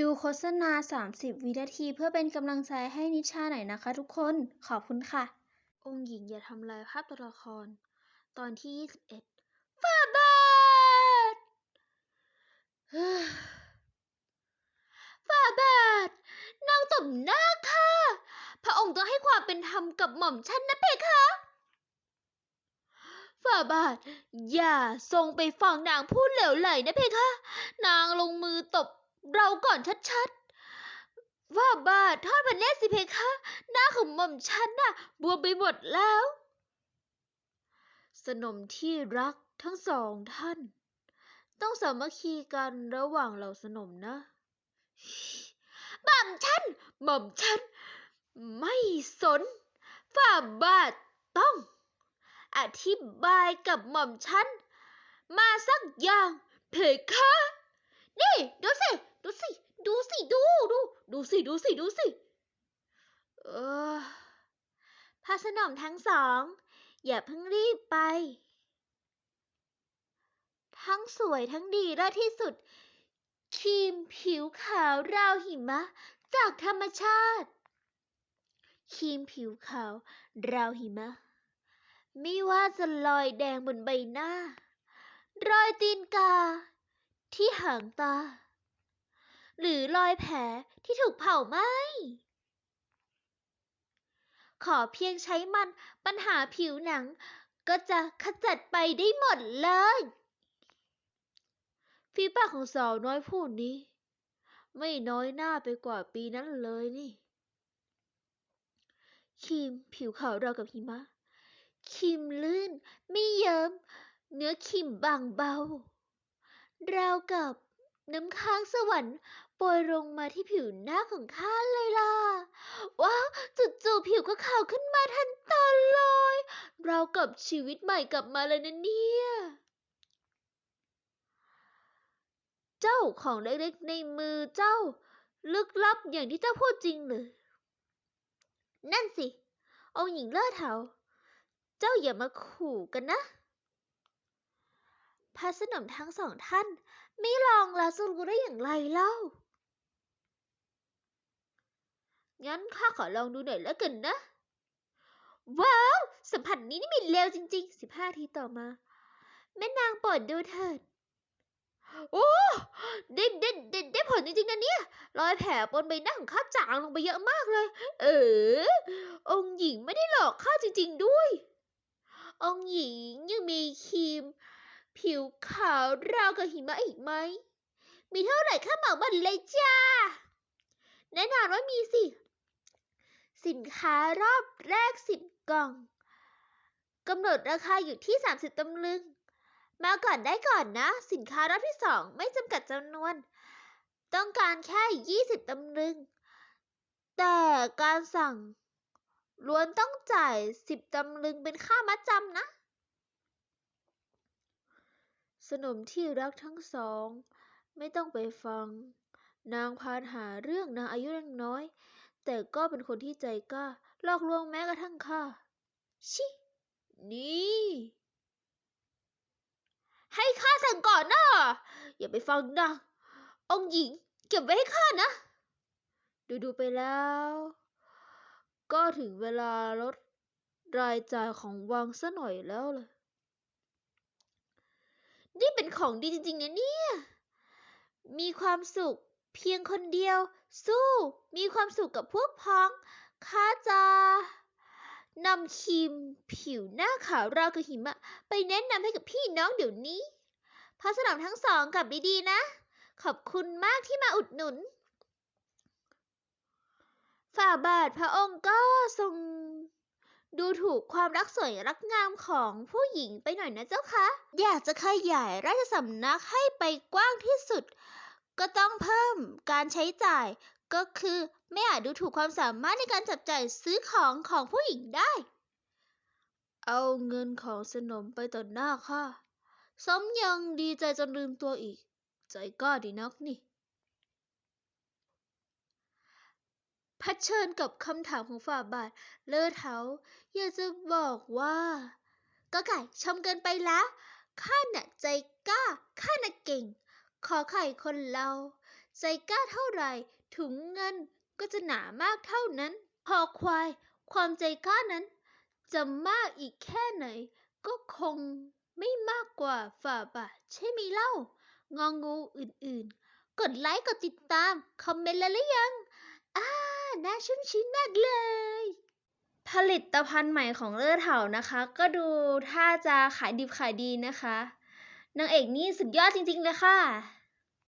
ดูโฆษณา 30 วินาที เพื่อเป็นกำลังใจให้นิชาหน่อยนะคะทุกคน ขอบคุณค่ะ องค์หญิงอย่าทำลายภาพตัวละคร ตอนที่ 21ฝ่าบาทเฮ้อฝ่าบาทนางสมนาคค่ะ พระองค์ต้องให้ความเป็นธรรมกับหม่อมฉันนะเพคะฝ่าบาท อย่าทรงไปฟังนางพูดเหลวไหลนะเพคะ นางลงมือตบ เราก่อนชัดๆฝ่าบาททอดพระเนตรสิเพคะ หน้าของหม่อมฉันน่ะบวมไปหมดแล้ว สนมที่รักทั้งสองท่าน ต้องสามัคคีกันระหว่างเหล่าสนมนะหม่อมฉันหม่อมฉัน ไม่สนฝ่าบาทต้อง อธิบายกับหม่อมฉัน มาสักอย่างเพคะ นี่ดูสิ ดูสิ ดูสิ ดู ดู ดูสิ ดูสิ ดูสิ เออพระสนมทั้งสอง อย่าเพิ่งรีบไป ทั้งสวยทั้งดีเลิศที่สุด ครีมผิวขาวราวหิมะ จากธรรมชาติ ครีมผิวขาวราวหิมะ ไม่ว่าจะรอยแดงบนใบหน้า รอยตีนกา ที่หางตา หรือรอยแผลที่ถูกเผาไหม้ขอเพียงใช้มันปัญหาผิวหนัง ก็จะขจัดไปได้หมดเลยฝีปากของสาวน้อยผู้นี้ ไม่น้อยหน้าไปกว่าปีนั้นเลยนี่ครีมผิวขาวราวกับหิมะครีมลื่นไม่เยิ้มเนื้อครีมบางเบาราวกับน้ำค้างสวรรค์ โปรยลงมาที่ผิวหน้าของข้าเลยล่ะ ว้าวจู่ๆผิวก็ขาวขึ้นมาทันตาเลย เรากับชีวิตใหม่กลับมาเลยนะเนี่ย เจ้าของเล็กๆในมือเจ้า ลึกลับอย่างที่เจ้าพูดจริงหรือ นั่นสิ องหญิงเล่อเถาเจ้าอย่ามาขู่กันนะพระสนมทั้งสองท่าน ไม่ลองแล้วจะรู้ได้อย่างไรเล่า งั้นข้าขอลองดูหน่อยแล้วกันนะ ว้าว สัมผัสนี้นี่มีเลวจริง ๆ สิบห้าทีต่อมา แม่นางโปรดดูเถิด โอ้ได้ได้ได้ได้ผลจริงๆนะเนี่ย รอยแผลบนใบหน้าของข้าจางลงไปเยอะมากเลย เออ องค์หญิงไม่ได้หลอกข้าจริง ๆด้วย องค์หญิงยังมีครีม ผิวขาวราวกับหิมะอีกไหม มีเท่าไหร่ข้าเหมาหมดเลยจ้าแน่นอนว่ามีสิ สินค้ารอบแรกสิบกล่องกำหนดราคาอยู่ที่ 30ตำลึง มาก่อนได้ก่อนนะ สินค้ารอบที่สองไม่จำกัดจำนวน ต้องการแค่ 20ตำลึง แต่การสั่งล้วนต้องจ่าย 10ตำลึงเป็นค่ามัดจำนะ สนมที่รักทั้งสอง ไม่ต้องไปฟัง นางพานหาเรื่องนางอายุยังน้อย แต่ก็เป็นคนที่ใจกล้าหลอกลวงแม้กระทั่งข้า ชิ นี่ ให้ข้าสั่งก่อนนะ อย่าไปฟังนางองหญิงเก็บไว้ให้ข้านะ ดูดูไปแล้ว ก็ถึงเวลาลดรายจ่ายของวังซะหน่อยแล้วเลยนี่เป็นของดีจริงๆนะเนี่ย มีความสุข เพียงคนเดียว สู้ มีความสุขกับพวกพ้อง ข้าจะนำครีมผิวหน้าขาวราวกับหิมะ ไปแนะนำให้กับพี่น้องเดี๋ยวนี้พระสนมทั้งสองกลับดีๆนะ ขอบคุณมากที่มาอุดหนุน ฝ่าบาทพระองค์ก็ทรงดูถูกความรักสวยรักงามของผู้หญิงไปหน่อยนะเจ้าคะ อยากจะขยายราชสำนักให้ไปกว้างที่สุด ก็ต้องเพิ่มการใช้จ่าย ก็คือไม่อาจดูถูกความสามารถในการจับจ่ายซื้อของของผู้หญิงได้เอาเงินของสนมไปต่อหน้าข้าสมยังดีใจจนลืมตัวอีก ใจกล้าดีนักนี่เผชิญกับคำถามของฝ่าบาท เลอเทาอยากจะบอกว่า ก็ไก่ชมเกินไปแล้วข้าน่ะใจกล้า ข้าน่ะเก่ง ขอไข่คนเรา ใจกล้าเท่าไหร่ ถุงเงินก็จะหนามากเท่านั้นพอควาย ความใจกล้านั้น จะมากอีกแค่ไหน ก็คงไม่มากกว่าฝ่าบาทใช่ไหมเล่า งองูอื่นๆ กดไลค์ กดติดตาม คอมเมนต์แล้วหรือยัง อ่า น่าชุ่มชื้นมากเลย ผลิตภัณฑ์ใหม่ของเลอเถานะคะ ก็ดูถ้าจะขายดิบขายดีนะคะ นางเอกนี่สุดยอดจริงๆเลยค่ะ